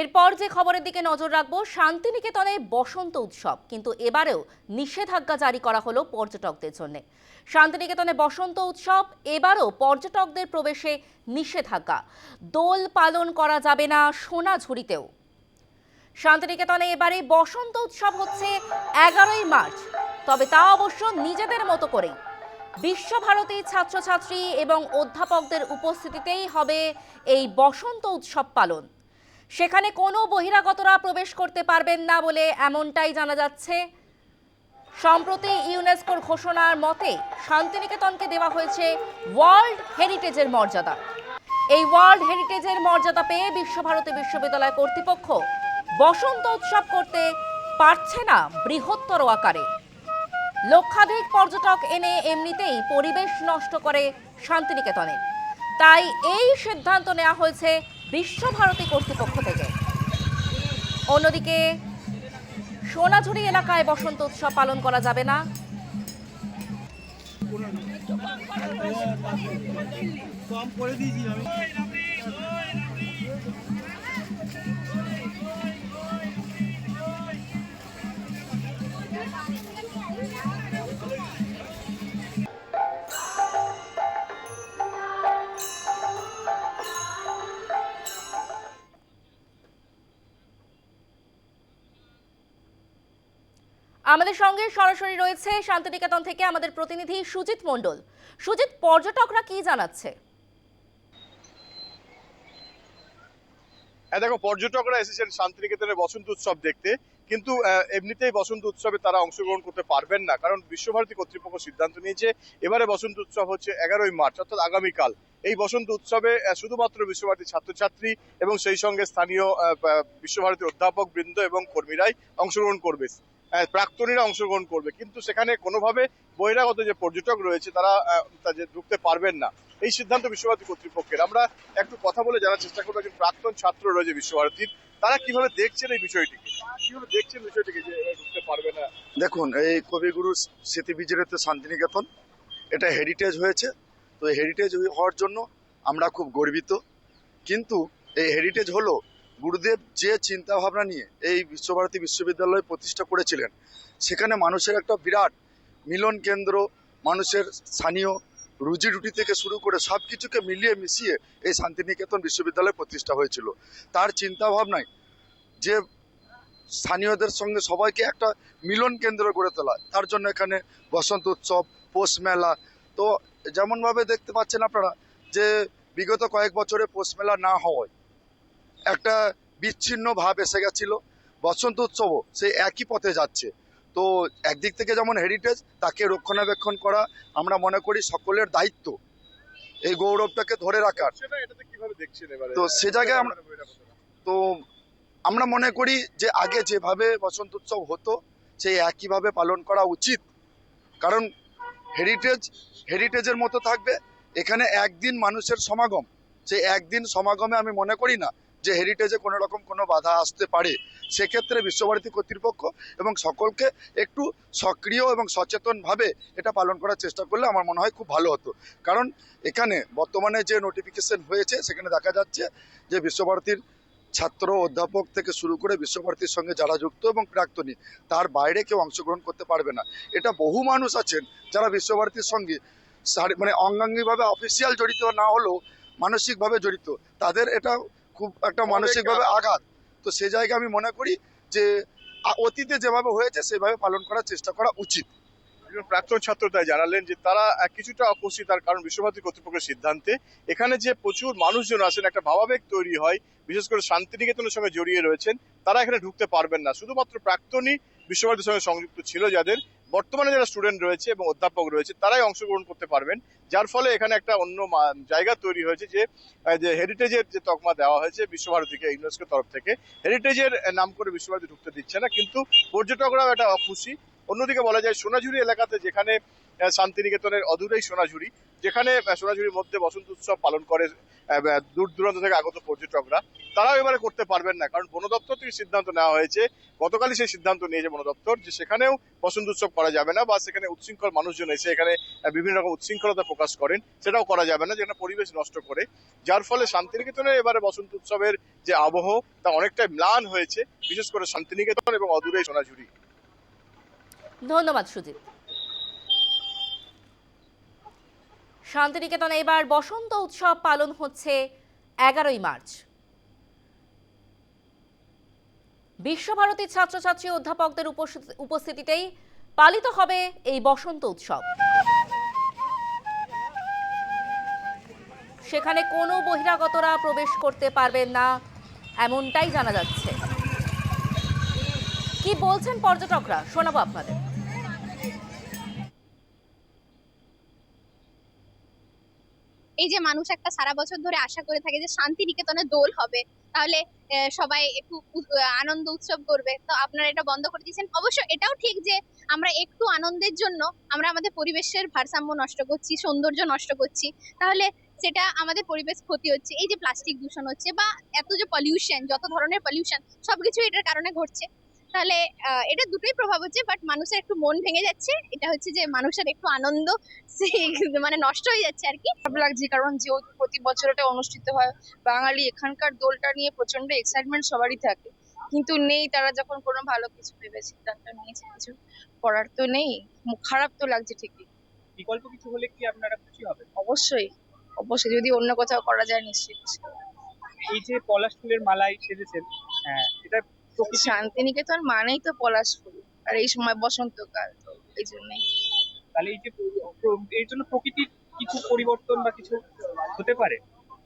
এরপর যে খবরের দিকে নজর রাখব, শান্তিনিকেতনে বসন্ত উৎসব। কিন্তু এবারেও নিষেধাজ্ঞা জারি করা হলো পর্যটকদের জন্য। শান্তিনিকেতনে বসন্ত উৎসব, এবারও পর্যটকদের প্রবেশে নিষেধাজ্ঞা। দোল পালন করা যাবে না সোনাঝুরিতেও। শান্তিনিকেতনে এবারে বসন্ত উৎসব হচ্ছে এগারোই মার্চ। তবে তা অবশ্য নিজেদের মতো করেই। বিশ্বভারতী ছাত্রছাত্রী এবং অধ্যাপকদের উপস্থিতিতেই হবে এই বসন্ত উৎসব পালন। সেখানে কোনো বহিরাগতরা প্রবেশ করতে পারবেন না বলে এমনটাই জানা যাচ্ছে। সম্প্রতি ইউনেস্কোর ঘোষণার মতে শান্তিনিকেতনকে দেওয়া হয়েছে ওয়ার্ল্ড হেরিটেজের মর্যাদা। এই ওয়ার্ল্ড হেরিটেজের মর্যাদা পেয়ে বিশ্বভারতী বিশ্ববিদ্যালয় কর্তৃপক্ষ বসন্ত উৎসব করতে পারছে না বৃহত্তর আকারে। লক্ষাধিক পর্যটক এনে এমনিতেই পরিবেশ নষ্ট করে শান্তিনিকেতনে। তাই এই সিদ্ধান্ত নেওয়া হয়েছে বিশ্বভারতী কর্তৃপক্ষ থেকে। অন্যদিকে, সোনাঝুরি এলাকায় বসন্ত উৎসব পালন করা যাবে না। কম করে দিয়েছি আমি। আমাদের সঙ্গে সরাসরি রয়েছে শান্তিনিকেতন থেকে আমাদের প্রতিনিধি সুজিত মণ্ডল। সুজিত, পর্যটকরা কি জানাচ্ছে? হ্যাঁ দেখো, পর্যটকরা এসেছেন শান্তিনিকেতনে বসন্ত উৎসব দেখতে, কিন্তু এমনিতেই বসন্ত উৎসবে তারা অংশগ্রহণ করতে পারবেন না, কারণ বিশ্বভারতী কর্তৃপক্ষ সিদ্ধান্ত নিয়েছে, এবারে বসন্ত উৎসব হচ্ছে এগারোই মার্চ, অর্থাৎ আগামীকাল। এই বসন্ত উৎসবে শুধুমাত্র বিশ্বভারতী ছাত্রছাত্রী এবং সেই সঙ্গে স্থানীয় বিশ্বভারতীর অধ্যাপক বৃন্দ এবং কর্মীরাই অংশগ্রহণ করবে। প্রাক্তনীরা অংশগ্রহণ করবে। কিন্তু সেখানে কোনোভাবে বহিরাগত যে পর্যটক রয়েছে, তারা যে ঢুকতে পারবেন না। এই সিদ্ধান্ত বিশ্বভারতী কর্তৃপক্ষের। আমরা একটু কথা বলে জানার চেষ্টা করব, একজন প্রাক্তন ছাত্র রয়েছে বিশ্বভারতীর। তারা কীভাবে দেখছেন এই বিষয়টিকে? দেখছেন বিষয়টিকে যে ঢুকতে পারবে না? দেখুন, এই কবিগুরু স্মৃতি বিজড়িত শান্তিনিকেতন, এটা হেরিটেজ হয়েছে। তো হেরিটেজ হওয়ার জন্য আমরা খুব গর্বিত। কিন্তু এই হেরিটেজ হলো গুরুদেব যে চিন্তা ভাবনা নিয়ে এই বিশ্বভারতী বিশ্ববিদ্যালয় প্রতিষ্ঠা করেছিলেন, সেখানে মানুষের একটা বিরাট মিলন কেন্দ্র, মানুষের স্থানীয় রুজি রুটি থেকে শুরু করে সব কিছুকে মিলিয়ে মিশিয়ে এই শান্তিনিকেতন বিশ্ববিদ্যালয় প্রতিষ্ঠা হয়েছিল। তার চিন্তা ভাবনায় যে স্থানীয়দের সঙ্গে সবাইকে একটা মিলন কেন্দ্র গড়ে তোলা, তার জন্য এখানে বসন্ত উৎসব, পৌষ মেলা, তো যেমনভাবে দেখতে পাচ্ছেন আপনারা যে বিগত কয়েক বছরে পৌষ মেলা না হওয়ায় একটা বিচ্ছিন্ন ভাব এসে গেছিল। বসন্ত উৎসবও সেই একই পথে যাচ্ছে। তো একদিক থেকে যেমন হেরিটেজ তাকে রক্ষণাবেক্ষণ করা আমরা মনে করি সকলের দায়িত্ব। এই গৌরবটাকে ধরে রাখার। তো সে জায়গায় আমরা- তো আমরা মনে করি যে আগে যেভাবে বসন্ত উৎসব হতো সেই একইভাবে পালন করা উচিত। কারণ হেরিটেজ হেরিটেজের মতো থাকবে। এখানে একদিন মানুষের সমাগম। সেই একদিন সমাগমে আমি মনে করি না যে হেরিটেজে কোনো রকম কোনো বাধা আসতে পারে, সেক্ষেত্রে বিশ্বভারতী কর্তৃপক্ষ এবং সকলকে একটু সক্রিয় এবং সচেতনভাবে এটা পালন করার চেষ্টা করলে আমার মনে হয় খুব ভালো হতো। কারণ এখানে বর্তমানে যে নোটিফিকেশন হয়েছে, সেখানে দেখা যাচ্ছে যে বিশ্বভারতীর ছাত্র অধ্যাপক থেকে শুরু করে বিশ্বভারতীর সঙ্গে যারা যুক্ত এবং প্রাক্তনী, তার বাইরে কেউ অংশগ্রহণ করতে পারবে না। এটা বহু মানুষ আছেন যারা বিশ্বভারতীর সঙ্গে মানে অঙ্গাঙ্গিভাবে অফিসিয়াল জড়িত না হলেও মানসিকভাবে জড়িত। তাদের এটা খুব একটা মানসিকভাবে আঘাত। তো সেই জায়গায় আমি মনে করি যে অতীতে যেভাবে হয়েছে সেভাবে পালন করার চেষ্টা করা উচিত। একজন প্রাক্তন ছাত্র তাই জানালেন যে তারা কিছুটা অখুশি তার কারণ বিশ্বভারতী কর্তৃপক্ষের সিদ্ধান্তে। এখানে যে প্রচুর মানুষজন আছেন একটা ভাবাবেগ তৈরি হয় বিশেষ করে শান্তিনিকেতনের সঙ্গে জড়িয়ে রয়েছেন তারা এখানে ঢুকতে পারবেন না। শুধুমাত্র প্রাক্তনই বিশ্বভারতীর সঙ্গে সংযুক্ত ছিল যাদের। বর্তমানে যারা স্টুডেন্ট রয়েছে এবং অধ্যাপক রয়েছে, তারাই অংশগ্রহণ করতে পারবেন। যার ফলে এখানে একটা অন্য জায়গা তৈরি হয়েছে যে যে হেরিটেজের যে তকমা দেওয়া হয়েছে বিশ্বভারতীকে ইউনেস্কোর তরফ থেকে। হেরিটেজের নাম করে বিশ্বভারতী ঢুকতে দিচ্ছে না, কিন্তু পর্যটকরাও এটা অখুশি অন্যদিকে বলা যায়, সোনাঝুরি এলাকাতে যেখানে শান্তিনিকেতনের অদূরেই সোনাঝুরি, যেখানে সোনাঝুরির মধ্যে বসন্ত উৎসব পালন করে দূর দূরান্ত থেকে আগত পর্যটকরা, তারাও এবারে করতে পারবেন না, কারণ বন দপ্তর থেকে সিদ্ধান্ত নেওয়া হয়েছে, গতকালই সেই সিদ্ধান্ত নিয়েছে বন দপ্তর যে সেখানেও বসন্ত উৎসব করা যাবে না বা সেখানে উচ্ছৃঙ্খল মানুষজন এসে এখানে বিভিন্ন রকম উচ্ছৃঙ্খলতা প্রকাশ করেন, সেটাও করা যাবে না যেখানে পরিবেশ নষ্ট করে। যার ফলে শান্তিনিকেতনে এবারে বসন্ত উৎসবের যে আবহ, তা অনেকটাই ম্লান হয়েছে, বিশেষ করে শান্তিনিকেতন এবং অদূরে সোনাঝুরি। ধন্যবাদ সুজিত শান্তিনিকেতনে এবার বসন্ত উৎসব পালন হচ্ছে এগারোই মার্চ। বিশ্বভারতীর ছাত্রছাত্রী অধ্যাপকদের উপস্থিত- উপস্থিতিতেই পালিত হবে এই বসন্ত উৎসব। সেখানে কোনো বহিরাগতরা প্রবেশ করতে পারবেন না, এমনটাই জানা যাচ্ছে। কি বলছেন পর্যটকরা? শোনাবো আপনাদের। এই যে মানুষ একটা সারা বছর ধরে আশা করে থাকে যে শান্তি নিকেতনে দোল হবে, তাহলে সবাই একটু আনন্দ উৎসব করবে। তো আপনারা এটা বন্ধ করে দিয়েছেন। অবশ্য এটাও ঠিক যে আমরা একটু আনন্দের জন্য আমরা আমাদের পরিবেশের ভারসাম্য নষ্ট করছি, সৌন্দর্য নষ্ট করছি। তাহলে সেটা আমাদের পরিবেশ ক্ষতি হচ্ছে। এই যে প্লাস্টিক দূষণ হচ্ছে বা এত যে পলিউশন যত ধরনের পলিউশন সবকিছু এটার কারণে ঘটছে। তাহলে আহ, এটা দুটোই প্রভাব হচ্ছে বাট মানুষের একটু মন ভেঙে যাচ্ছে। এটা হচ্ছে যে মানুষের একটু আনন্দ মানে নষ্ট হয়ে যাচ্ছে আর কি। খারাপ লাগছে কারণ যেহেতু প্রতি বছর এটা অনুষ্ঠিত হয় বাঙালি এখানকার দোলটা নিয়ে প্রচণ্ড এক্সাইটমেন্ট সবারই থাকে। কিন্তু নেই তারা যখন কোনো ভালো কিছু ভেবে সিদ্ধান্ত নিয়েছে কিছু করার তো নেই। খারাপ তো লাগছে ঠিকই। বিকল্প কিছু হলে কি আপনারা খুশি হবে অবশ্যই অবশ্যই। যদি অন্য কোথাও করা যায় নিশ্চিত। এই যে পলাশ ফুলের মালাই সেজেছেন হ্যাঁ শান্তিনিকেতন মানেই তো পলাশ ফুল আর এই সময় বসন্তকাল তো এই জন্যই। তাহলে এই যে এর জন্য প্রকৃতির কিছু পরিবর্তন বা কিছু হতে পারে?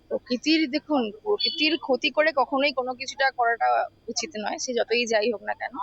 প্রকৃতির দেখুন প্রকৃতির ক্ষতি করে কখনোই কোনো কিছুটা করাটা উচিত নয় সে যতই যাই হোক না কেন।